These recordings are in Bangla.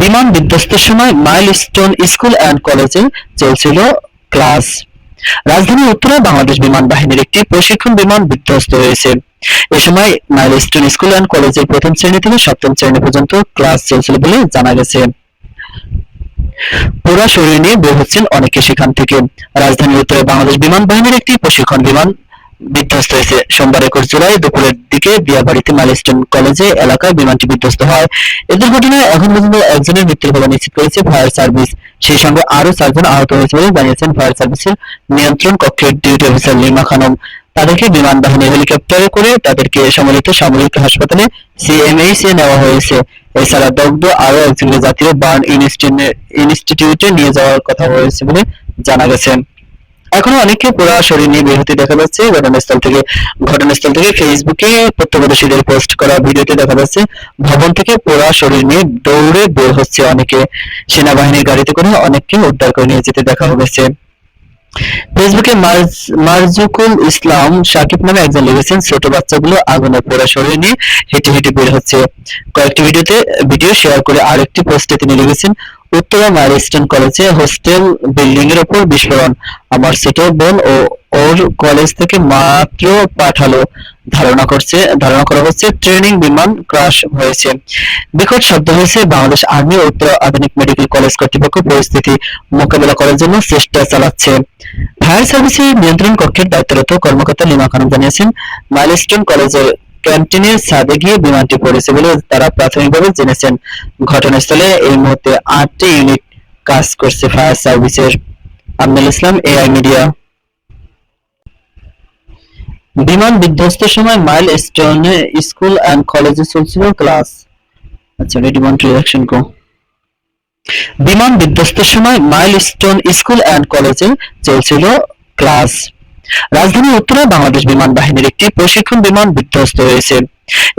বিমান বিধ্বস্তের সময় মাইলস্টোন স্কুল অ্যান্ড কলেজে চলছিল ক্লাস। রাজধানী উত্তরে বাংলাদেশ বিমান বাহিনীর একটি প্রশিক্ষণ বিমান বিধ্বস্ত হয়েছে। এ সময় মাইলস্টোন স্কুল অ্যান্ড কলেজের প্রথম শ্রেণি থেকে সপ্তম শ্রেণি পর্যন্ত ক্লাস চলছিল বলে জানা গেছে। পুরা শরীর নিয়ে বের হচ্ছেন অনেকে সেখান থেকে। রাজধানী উত্তরে বাংলাদেশ বিমান বাহিনীর একটি প্রশিক্ষণ বিমান বিধ্বস্ত হয়েছে। সোমবার একুশ জুলাই দুপুরের দিকে দিয়াবাড়িতে মাইলস্টোন কলেজে এলাকায় বিমানটি বিধ্বস্ত হয়। এ দুর্ঘটনায় এখন পর্যন্ত একজনের মৃত্যুর খবর নিশ্চিত করেছে ফায়ার সার্ভিস। সেই সঙ্গে আরও চারজন আহত হয়েছে বলে জানিয়েছেন ফায়ার সার্ভিসের নিয়ন্ত্রণ কক্ষের ডিউটি অফিসার লিমা খানম। তাদেরকে বিমান বাহিনী হেলিকপ্টারে করে তাদেরকে সম্মিলিত সামরিক হাসপাতালে সিএমএইচ এ নেওয়া হয়েছে। এছাড়া দগ্ধ আরও একজনকে জাতীয় বার্ন ইনস্টিটিউটে নিয়ে যাওয়ার কথা হয়েছে বলে জানা গেছে। এখনও অনেককে পুরো শরীর নিয়ে বের হতে দেখা যাচ্ছে, ঘটনাস্থল থেকে ঘটনাস্থল থেকে ফেসবুকে প্রত্যক্ষদর্শীদের পোস্ট করা ভিডিওতে দেখা যাচ্ছে, ভবন থেকে পুরো শরীর নিয়ে দৌড়ে বের হচ্ছে অনেকে। সেনাবাহিনীর গাড়িতে করে অনেককে উদ্ধার করে নিয়ে যেতে দেখা গেছে ফেসবুকে মারজুকুল ইসলাম সাকিব নামে একজন লিখেছেন, ছোট বাচ্চাগুলো আগুনে পোড়া শরীর নিয়ে হেঁটে হেঁটে বের হচ্ছে। কয়েকটি ভিডিওতে, ভিডিও শেয়ার করে আরেকটি পোস্টে তিনি লিখেছেন উত্তরা মাইলস্টোন কলেজে হোস্টেল বিল্ডিং এর উপর বিস্ফোরণ। আমার ছোট বোন ও ওর কলেজ থেকে মাত্র পাঠালো। ধারণা করছে, ধারণা করা হচ্ছে ট্রেনিং বিমান ক্রাশ হয়েছে। বিকট শব্দ হয়েছে বাংলাদেশ আর্মি উত্তর আধুনিক মেডিকেল কলেজ কর্তৃপক্ষ পরিস্থিতি মোকাবেলা করার জন্য চেষ্টা চালাচ্ছে। ফায়ার সার্ভিসের নিয়ন্ত্রণ কক্ষের দায়িত্বরত কর্মকর্তা লিমা খানম জানিয়েছেন, মাইলস্টোন কলেজের ক্যান্টিনের ছাদে গিয়ে বিমানটি পড়েছে বলে তারা প্রাথমিকভাবে জেনেছেন। ঘটনাস্থলে এই মুহূর্তে আটটি ইউনিট কাজ করছে ফায়ার সার্ভিসের। Aminul Islam, A I media. বিমান বিধ্বস্তের সময় মাইল স্টোনে স্কুল অ্যান্ড কলেজে চলছিল ক্লাস। আচ্ছা রেডি ওয়ান রিয়াকশন কো বিমান বিধ্বস্তের সময় মাইল স্টোন স্কুল অ্যান্ড কলেজে চলছিল ক্লাস। রাজধানী উত্তরে বাংলাদেশ বিমান বাহিনীর একটি প্রশিক্ষণ বিমান বিধ্বস্ত হয়েছে।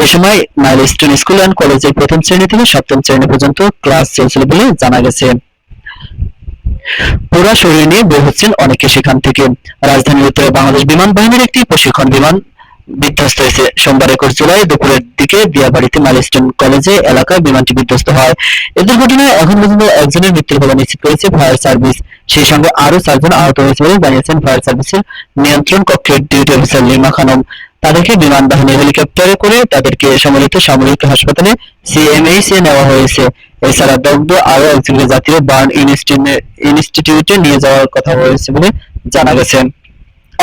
এ সময় মাইলস্টোন স্কুল অ্যান্ড কলেজের প্রথম শ্রেণি থেকে সপ্তম শ্রেণি পর্যন্ত ক্লাস চলছিল বলে জানা গেছে। পুরা শরীর নিয়ে বের হচ্ছেন অনেকে সেখান থেকে। রাজধানী উত্তরে বাংলাদেশ বিমান বাহিনীর একটি প্রশিক্ষণ বিমান বিধ্বস্ত হয়েছে। সোমবার একুশ জুলাই দুপুরের দিকে দিয়াবাড়িতে মাইলস্টোন কলেজে এলাকায় বিমানটি বিধ্বস্ত হয়। এ দুর্ঘটনায় এখন পর্যন্ত একজনের মৃত্যুর খবর নিশ্চিত করেছে ফায়ার সার্ভিস। সেই সঙ্গে আরও চারজন আহত হয়েছে বলে জানিয়েছেন ফায়ার সার্ভিসের নিয়ন্ত্রণ কক্ষের ডিউটি অফিসার লিমা খানম। তাদেরকে বিমান বাহিনী হেলিকপ্টারে করে তাদেরকে সম্মিলিত সামরিক হাসপাতালে সিএমএইচ এ নেওয়া হয়েছে। এছাড়া দগ্ধ আরও একজনকে জাতীয় বার্ন ইনস্টিটিউটে নিয়ে যাওয়ার কথা হয়েছে বলে জানা গেছে।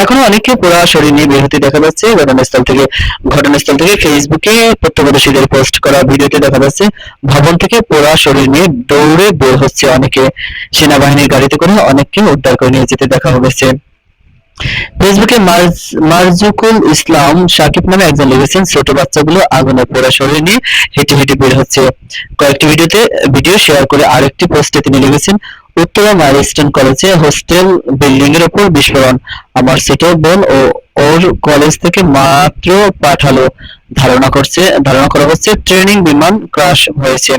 এখনও অনেককে পুরো শরীর নিয়ে বের হতে দেখা যাচ্ছে। ঘটনাস্থল থেকে ঘটনাস্থল থেকে ফেসবুকে প্রত্যক্ষদর্শীদের পোস্ট করা ভিডিওতে দেখা যাচ্ছে, ভবন থেকে পুরো শরীর নিয়ে দৌড়ে বের হচ্ছে অনেকে। সেনাবাহিনীর গাড়িতে করে অনেককে উদ্ধার করে নিয়ে যেতে দেখা গেছে ফেসবুকে মার্জ- মারজুকুল ইসলাম সাকিব নামে একজন লিখেছেন ছোট বাচ্চাগুলো আগুনে পোড়া শরীর নিয়ে হেঁটে হেঁটে বের হচ্ছে। কয়েকটি ভিডিওতে ভিডিও শেয়ার করে আরেকটি পোস্টে তিনি লিখেছেন উত্তরা মাইলস্টোন কলেজে হোস্টেল বিল্ডিং এর উপর বিস্ফোরণ। আমার ছোট বোন ও ওর কলেজ থেকে মাত্র পাঠালো। ধারণা করছে, ধারণা করা হচ্ছে ট্রেনিং বিমান ক্রাশ হয়েছে।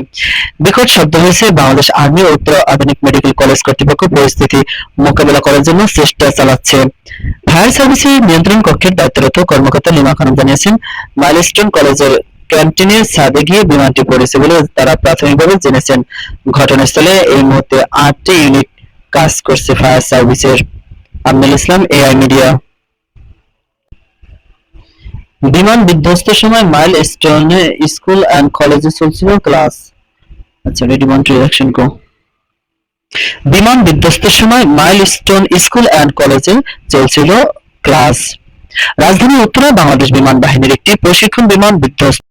বিকট শব্দ হয়েছে বাংলাদেশ আর্মি উত্তর আধুনিক মেডিকেল কলেজ কর্তৃপক্ষ পরিস্থিতি মোকাবেলা করার জন্য চেষ্টা চালাচ্ছে। ফায়ার সার্ভিসের নিয়ন্ত্রণ কক্ষের দায়িত্বরত কর্মকর্তা লিমা খানম জানিয়েছেন মাইলস্টোন কলেজের ক্যান্টিনের ছাদে গিয়ে বিমানটি পড়েছে বলে তারা প্রাথমিকভাবে জেনেছেন। ঘটনাস্থলে এই মুহূর্তে আটটি ইউনিট কাজ করছে ফায়ার সার্ভিসের। Aminul Islam, A I media. বিমান বিধ্বস্তের সময় মাইল স্টোনে স্কুল অ্যান্ড কলেজে চলছিল ক্লাস। আচ্ছা রেডি ওয়ান রিয়াকশন কো বিমান বিধ্বস্তের সময় মাইল স্টোন স্কুল অ্যান্ড কলেজে চলছিল ক্লাস। রাজধানী উত্তরে বাংলাদেশ বিমান বাহিনীর একটি প্রশিক্ষণ বিমান বিধ্বস্ত